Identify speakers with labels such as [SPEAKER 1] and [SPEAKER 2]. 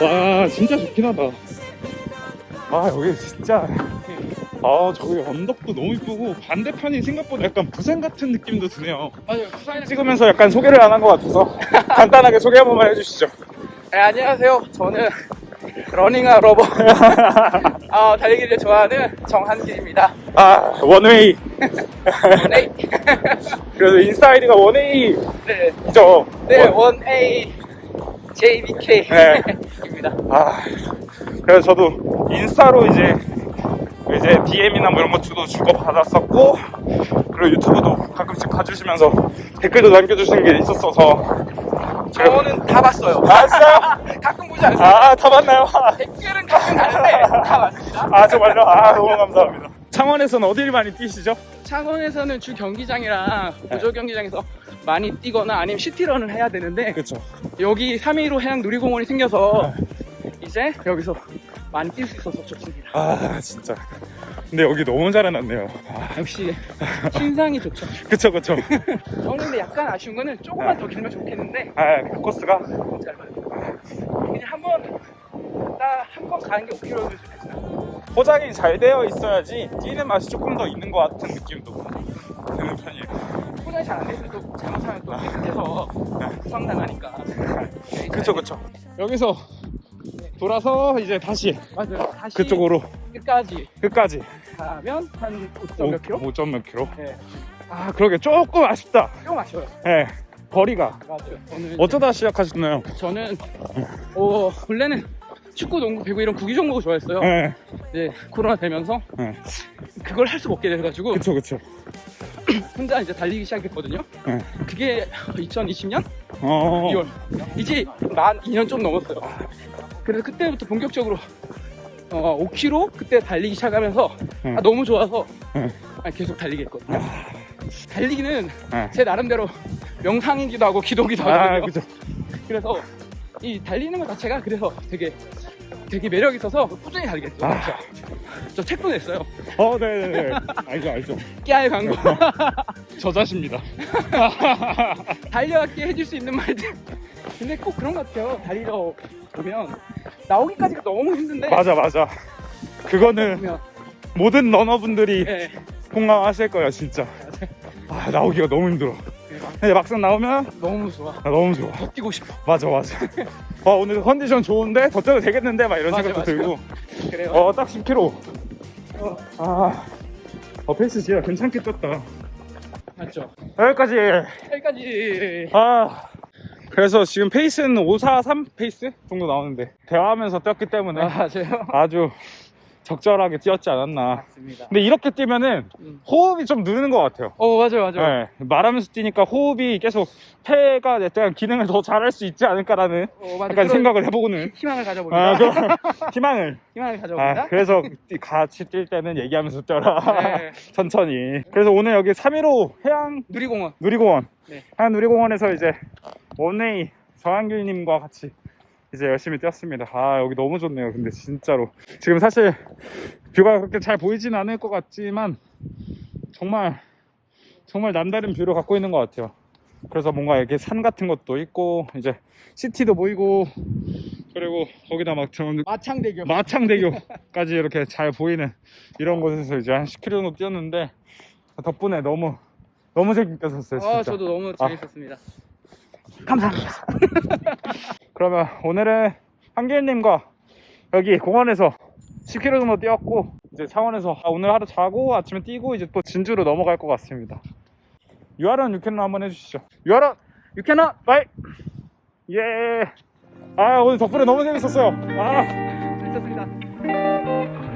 [SPEAKER 1] 와 진짜 좋긴 하다 아 여기 진짜 아 저기 언덕도 너무 이쁘고 반대편이 생각보다 약간 부산 같은 느낌도 드네요
[SPEAKER 2] 맞아요. 부산에
[SPEAKER 1] 찍으면서 약간 소개를 안 한 것 같아서 간단하게 소개 한 번만 해주시죠
[SPEAKER 2] 네, 안녕하세요. 저는 러닝아 러버. 아, 달리기를 좋아하는 정한길입니다.
[SPEAKER 1] 아 원웨이
[SPEAKER 2] 네.
[SPEAKER 1] 그래서 인스타 아이디가 원웨이죠
[SPEAKER 2] 네. 네, 원 A JBK
[SPEAKER 1] 네.
[SPEAKER 2] 입니다.
[SPEAKER 1] 아 그래서 저도 인스타로 이제 이제 DM이나 뭐 이런 것도 주고 받았었고 그리고 유튜브도 가끔씩 봐주시면서 댓글도 남겨주시는 게 있었어서
[SPEAKER 2] 저는 다 봤어요.
[SPEAKER 1] 아 진짜요?
[SPEAKER 2] 가끔 보지 않습니다.
[SPEAKER 1] 아, 다 봤나요?
[SPEAKER 2] 댓글은 가끔 다는데 다 봤습니다.
[SPEAKER 1] 아, 정말요? 아, 너무 감사합니다. 창원에서는 어디를 많이 뛰시죠?
[SPEAKER 2] 창원에서는 주 경기장이랑 보조 경기장에서 많이 뛰거나 아니면 시티런을 해야 되는데
[SPEAKER 1] 그쵸.
[SPEAKER 2] 여기 3.15 해양 놀이공원이 생겨서 이제 여기서 많이 뛸 수 있어서 좋습니다.
[SPEAKER 1] 아, 진짜. 근데 여기 너무 잘 해놨네요. 아,
[SPEAKER 2] 역시 신상이 좋죠.
[SPEAKER 1] 그쵸, 그쵸.
[SPEAKER 2] 저는 근데 약간 아쉬운 거는 조금만 더 길면 좋겠는데
[SPEAKER 1] 아, 그 코스가?
[SPEAKER 2] 너무 짧아요. 그냥 한번 딱한번 가는 게 5km일 수도 있어요.
[SPEAKER 1] 포장이 잘 되어 있어야지 뛰는 맛이 조금 더 있는 것 같은 느낌도 드는 편이에요.
[SPEAKER 2] 포장이 잘안 됐을 또 잘못하면 또 깨끗해서 부상당하니까.
[SPEAKER 1] 그쵸, 그쵸. 여기서 돌아서 이제 다시
[SPEAKER 2] 맞아요. 다시
[SPEAKER 1] 그쪽으로
[SPEAKER 2] 끝까지
[SPEAKER 1] 끝까지.
[SPEAKER 2] 가면 한 5.몇 킬로?
[SPEAKER 1] 5점 몇 킬로?
[SPEAKER 2] 네.
[SPEAKER 1] 아, 그러게 조금 아쉽다.
[SPEAKER 2] 좀 아쉬워요.
[SPEAKER 1] 예. 거리가.
[SPEAKER 2] 맞아요. 저는
[SPEAKER 1] 어쩌다 시작하셨나요?
[SPEAKER 2] 저는 어 원래는 축구, 농구, 배구 이런 구기 종목을 좋아했어요.
[SPEAKER 1] 예.
[SPEAKER 2] 이제 코로나 되면서
[SPEAKER 1] 예.
[SPEAKER 2] 그걸 할 수가 없게 돼가지고
[SPEAKER 1] 그쵸, 그쵸.
[SPEAKER 2] 혼자 이제 달리기 시작했거든요.
[SPEAKER 1] 예.
[SPEAKER 2] 그게 2020년
[SPEAKER 1] 어.
[SPEAKER 2] 2월. 이제 만 2년 좀 넘었어요. 그래서 그때부터 본격적으로 어, 5km 그때 달리기 시작하면서
[SPEAKER 1] 응.
[SPEAKER 2] 아, 너무 좋아서
[SPEAKER 1] 응.
[SPEAKER 2] 아, 계속 달리기 했거든요. 달리기는
[SPEAKER 1] 예.
[SPEAKER 2] 제 나름대로 명상이기도 하고 기도기도
[SPEAKER 1] 아,
[SPEAKER 2] 하거든요.
[SPEAKER 1] 그쵸.
[SPEAKER 2] 그래서 이 달리는 것 자체가 그래서 되게 되게 매력 있어서 꾸준히 달리겠어요.
[SPEAKER 1] 아.
[SPEAKER 2] 저 책도 냈어요.
[SPEAKER 1] 어, 네네네. 알죠, 알죠.
[SPEAKER 2] 깨알 광고.
[SPEAKER 1] 저자십니다.
[SPEAKER 2] 달려왔게 해줄 수 있는 말들. 근데 꼭 그런 것 같아요. 달리러 보면 나오기까지가 너무 힘든데.
[SPEAKER 1] 맞아, 맞아. 그거는 모든 러너분들이
[SPEAKER 2] 예.
[SPEAKER 1] 공감하실 거예요, 진짜. 아, 나오기가 너무 힘들어. 근데 막상 나오면
[SPEAKER 2] 너무 좋아.
[SPEAKER 1] 아, 너무 좋아.
[SPEAKER 2] 더 뛰고 싶어.
[SPEAKER 1] 맞아, 맞아. 아, 오늘 컨디션 좋은데 더 뛰어도 되겠는데 막 이런
[SPEAKER 2] 맞아,
[SPEAKER 1] 생각도
[SPEAKER 2] 맞아.
[SPEAKER 1] 들고.
[SPEAKER 2] 그래요.
[SPEAKER 1] 어, 딱 10km.
[SPEAKER 2] 어,
[SPEAKER 1] 아, 어, 페이스 진짜 괜찮게 떴다.
[SPEAKER 2] 맞죠.
[SPEAKER 1] 여기까지.
[SPEAKER 2] 여기까지.
[SPEAKER 1] 아. 그래서 지금 페이스는 543 페이스 정도 나오는데 대화하면서 뛰었기 때문에
[SPEAKER 2] 아.
[SPEAKER 1] 아주 적절하게 뛰었지 않았나.
[SPEAKER 2] 맞습니다.
[SPEAKER 1] 근데 이렇게 뛰면은
[SPEAKER 2] 음.
[SPEAKER 1] 호흡이 좀 느는 것 같아요.
[SPEAKER 2] 어, 맞아요, 맞아요.
[SPEAKER 1] 네, 말하면서 뛰니까 호흡이 계속 폐가 약간 기능을 더 잘할 수 있지 않을까라는
[SPEAKER 2] 어, 맞아요.
[SPEAKER 1] 약간
[SPEAKER 2] 그런
[SPEAKER 1] 생각을 해보고는
[SPEAKER 2] 희망을 가져봅니다.
[SPEAKER 1] 아, 그런 희망을
[SPEAKER 2] 희망을 가져봅니다.
[SPEAKER 1] 아, 그래서 뛰- 같이 뛸 때는 얘기하면서 뛰어라
[SPEAKER 2] 네.
[SPEAKER 1] 천천히 그래서 오늘 여기 315 해양
[SPEAKER 2] 누리공원.
[SPEAKER 1] 누리공원
[SPEAKER 2] 네.
[SPEAKER 1] 해양 누리공원에서 이제 원웨이 정한길님과 같이 이제 열심히 뛰었습니다 아 여기 너무 좋네요 근데 진짜로 지금 사실 뷰가 그렇게 잘 보이진 않을 것 같지만 정말 정말 남다른 뷰를 갖고 있는 것 같아요 그래서 뭔가 이렇게 산 같은 것도 있고 이제 시티도 보이고 그리고 거기다 막 저는
[SPEAKER 2] 마창대교.
[SPEAKER 1] 마창대교까지 이렇게 잘 보이는 이런 곳에서 이제 한 10km 정도 뛰었는데 덕분에 너무 너무 재밌었어요 진짜
[SPEAKER 2] 아, 저도 너무
[SPEAKER 1] 아.
[SPEAKER 2] 재밌었습니다.
[SPEAKER 1] 감사합니다. 그러면 오늘은 한길님과 여기 공원에서 10km 정도 뛰었고 이제 창원에서 아, 오늘 하루 자고 아침에 뛰고 이제 또 진주로 넘어갈 것 같습니다. 유아런 유캔런 한번 해주시죠. 유아런 유캔런 바이! 예 아 오늘 덕분에 너무 재밌었어요. 아
[SPEAKER 2] 재밌었습니다.